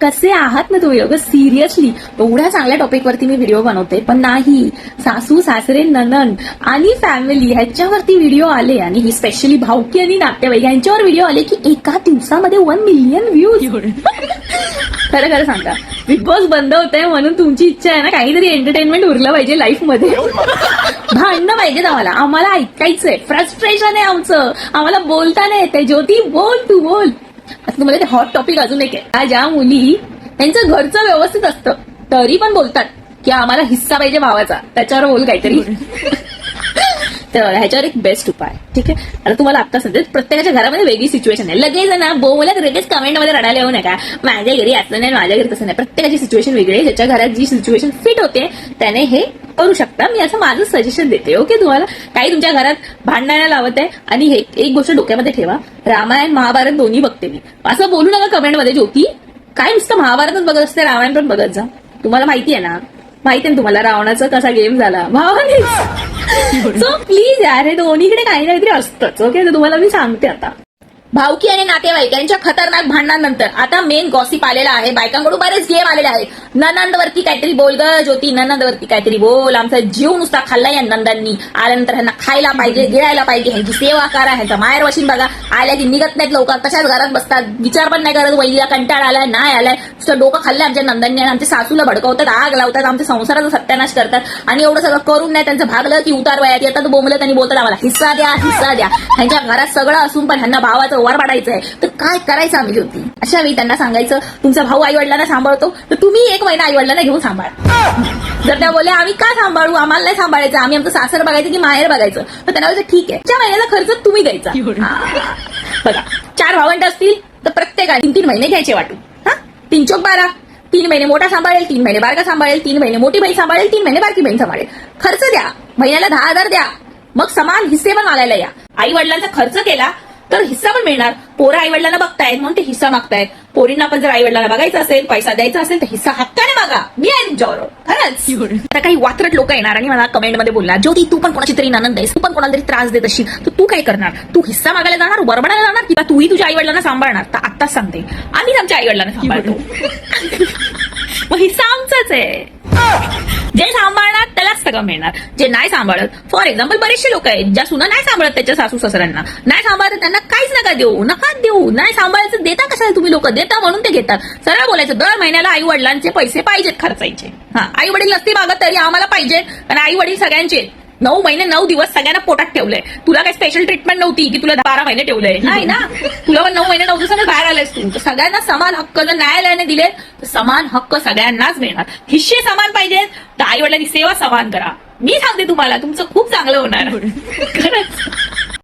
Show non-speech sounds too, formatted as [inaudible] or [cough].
कसे आहात ना तुम्ही अगं सिरियसली एवढ्या चांगल्या टॉपिक वरती मी व्हिडिओ बनवते पण नाही. सासू सासरे ननन आणि फॅमिली ह्याच्यावरती व्हिडिओ आले आणि ही स्पेशली भाऊकी आणि नातेवाईक यांच्यावर व्हिडिओ आले की एका दिवसामध्ये वन मिलियन व्ह्यूज खरं खरं सांगा बिग बॉस बंद होत आहे म्हणून तुमची इच्छा आहे ना काहीतरी एंटरटेनमेंट उरलं पाहिजे लाईफमध्ये. भांडणं पाहिजेत आम्हाला. आम्हाला ऐकायचंय. फ्रस्ट्रेशन आहे आमचं. आम्हाला बोलता नाही येते ज्योती बोल तू बोल. आता तुम्हाला ते हॉट टॉपिक अजून एक आहे. ज्या मुली त्यांचं घरचं व्यवस्थित असतं तरी पण बोलतात की आम्हाला हिस्सा पाहिजे भावाचा. त्याच्यावर बोल काहीतरी. [laughs] तर ह्याच्यावर एक बेस्ट उपाय ठीक आहे? आता तुम्हाला आता सध्या प्रत्येकाच्या घरामध्ये वेगळी सिच्युएशन आहे. लगेच ना बोलत लगेच कमेंटमध्ये रडायला येऊ नका. माझ्या घरी असं नाही माझ्या घरी तसं नाही. प्रत्येकाची सिच्युएशन वेगळी आहे. ज्याच्या घरात जी सिच्युएशन फिट होते त्याने हे करू शकता. मी असं माझं सजेशन देते ओके तुम्हाला काही तुमच्या घरात भांडणाला लावत आहे आणि हे एक गोष्ट डोक्यामध्ये ठेवा. रामायण महाभारत दोन्ही बघते मी. असं बोलू नका कमेंटमध्ये ज्योती. काय नुसतं महाभारतच बघत असते रामायण पण बघत जा. तुम्हाला माहिती आहे ना? माहिती आहे तुम्हाला? रावणाचा कसा गेम झाला? भावाने. [laughs] सो प्लीज यार हे दोन्हीकडे काही ना काहीतरी असतंच ओके तर तुम्हाला मी सांगते आता. भावकी आणि नातेवाईक यांच्या खतरनाक भांडणानंतर आता मेन गॉसिप आलेला आहे. बायकांकडून बरेच गेम आलेले आहेत. ननंदवरती काहीतरी बोल ग ज्योती. ननंदवरती काहीतरी बोल. आमचा जीव नुसता खाल्ला या नंदांनी आल्यानंतर ह्यांना खायला पाहिजे गिळायला पाहिजे. ह्यांची सेवा करा ह्यांचा माहेर वाशिन बघा. आल्या की निघत नाहीत लवकर. तशाच घरात बसतात. विचार पण नाही करत वैलीला कंटाळा आलाय नाही आलाय. नुसतं डोकं खाल्लं आमच्या नंदांनी आणि आमच्या सासूला भडकवतात आग लावतात. आमच्या संसाराचा सत्यानाश करतात. आणि एवढं सगळं करून नाही त्यांचं भागलं की उतार वयात येतात बोंबलत आणि बोलतात आम्हाला हिस्सा द्या हिस्सा द्या. ह्यांच्या घरात सगळं असून पण ह्यांना भावाचं वर पाडायचं आहे तर काय करायचं आम्ही होती अशा वेळी त्यांना सांगायचं तुमचा भाऊ आई वडिलांना सांभाळतो तर तुम्ही एक महिना आई वडिलांना घेऊन सांभाळ. जर त्या बोलल्या आम्ही का सांभाळू? आम्हाला नाही सांभाळायचं. आम्ही आमचं सासर बघायचं की माहेर बघायचं. तर त्यांना ठीक आहे. त्या महिन्याचा खर्च तुम्ही द्यायचा. बघा चार भावंड असतील तर प्रत्येकाने तीन तीन महिने घ्यायचे वाटून हा? तीन चोक बारा तीन महिने मोठा सांभाळेल तीन महिने बारका सांभाळेल तीन महिने मोठी बहीण सांभाळेल तीन महिने बारकी बहीण सांभाळेल. खर्च द्या. महिन्याला दहा हजार द्या. मग समान हिस्से पण मागायला या. आई वडिलांचा खर्च केला तर हिस्सा पण मिळणार. पोरं आई वडिलांना बघतायत म्हणून ते हिस्सा मागतायत. पोरींना पण जर आई वडिलांना बघायचं असेल पैसा द्यायचा असेल तर हिस्सा हक्काने मागा. मी आहे तुमच्यावर खरंच. आता काही वात्रट लोक येणार आणि मला कमेंटमध्ये बोलणार. ज्योती तू पण कोणाची तरी ननंद आहेस. तू पण कोणाला तरी त्रास देत असशील. तर तू काय करणार? तू हिस्सा मागायला जाणार बरबडायला जाणार किंवा तूही तुझ्या आई वडिलांना सांभाळणार? तर आत्ताच सांगते. आम्हीच आमच्या आई वडिलांना सांभाळतो [laughs] मग हिस्सा आमचाच आहे. सगळं मिळणार. जे नाही सांभाळत फॉर एक्झाम्पल बरेचसे लोक आहेत ज्या सुना नाही सांभाळत त्याच्या सासू सासऱ्यांना. नाही सांभाळत त्यांना काहीच नका देऊ नका देऊ. नाही सांभाळायचं देता कशाला तुम्ही लोक? देता म्हणून ते घेतात. सरळ बोलायचं दर महिन्याला आई वडिलांचे पैसे पाहिजेत खर्चायचे. हा आई वडील नसते मागत तरी आम्हाला पाहिजे कारण आई वडील सगळ्यांचे. नऊ महिने नऊ दिवस सगळ्यांना पोटात ठेवलंय. तुला काही स्पेशल ट्रीटमेंट नव्हती की तुला बारा महिने ठेवलंय? नाही ना. तुला पण नऊ महिने नऊ दिवसांनी बाहेर आलेस तू. सगळ्यांना समान हक्क जर न्यायालयाने दिले तर समान हक्क सगळ्यांनाच मिळणार. हिस्से समान पाहिजेत वडिलांनी सेवा समान करा. मी सांगते तुम्हाला तुमचं खूप चांगलं होणार. [laughs] खरंच.